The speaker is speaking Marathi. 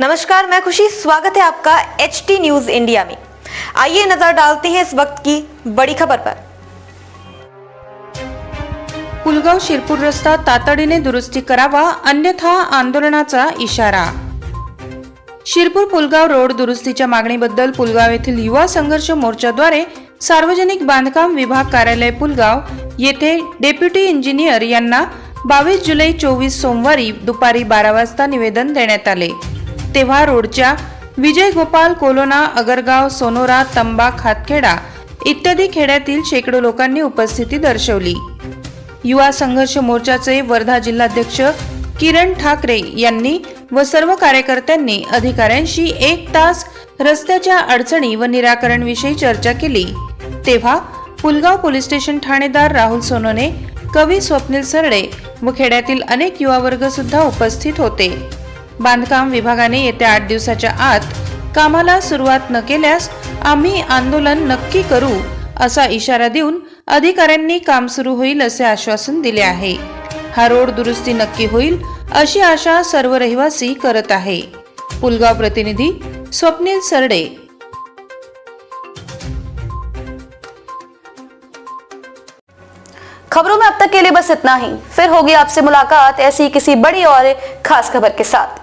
नमस्कार मैं खुशी। स्वागत है आपका एच टी न्यूज इंडिया में। आइए नजर डालते हैं इस वक्त की बड़ी खबर पर। पुलगाव शिरपूर रस्ता तातडीने दुरुस्ती करावा अन्यथा आंदोलनाचा इशारा। शिरपूर पुलगाव रोड दुरुस्तीच्या मागणीबद्दल पुलगाव येथील युवा संघर्ष मोर्चाद्वारे सार्वजनिक बांधकाम विभाग कार्यालय पुलगाव येथे डेप्युटी इंजिनियर यांना बावीस जुलै चोवीस सोमवारी दुपारी बारा वाजता निवेदन देण्यात आले. तेव्हा रोडच्या विजय गोपाल कोलोना अगरगाव सोनोरा तंबा खातखेडा इत्यादी खेड्यातील शेकडो लोकांनी उपस्थिती दर्शवली. युवा संघर्ष मोर्चाचे वर्धा जिल्हाध्यक्ष किरण ठाकरे यांनी व सर्व कार्यकर्त्यांनी अधिकाऱ्यांशी एक तास रस्त्याच्या अडचणी व निराकरणविषयी चर्चा केली. तेव्हा पुलगाव पोलीस स्टेशन ठाणेदार राहुल सोनोने कवी स्वप्नील सरडे व खेड्यातील अनेक युवा वर्ग सुद्धा उपस्थित होते. बांधकाम विभागाने येत्या आठ दिवसाच्या आत कामाला सुरुवात न केल्यास आम्ही आंदोलन नक्की करू असा इशारा देऊन अधिकाऱ्यांनी काम सुरू होईल असे आश्वासन दिले आहे. हा रोड दुरुस्ती नक्की होईल अशी आशा सर्व रहिवासी करत आहे. पुलगाव प्रतिनिधी स्वप्नील सरडे. खबरों में अब तक के लिए बस इतना ही। फिर होगी आपसे मुलाकात ऐसी किसी बड़ी और खास खबर के साथ।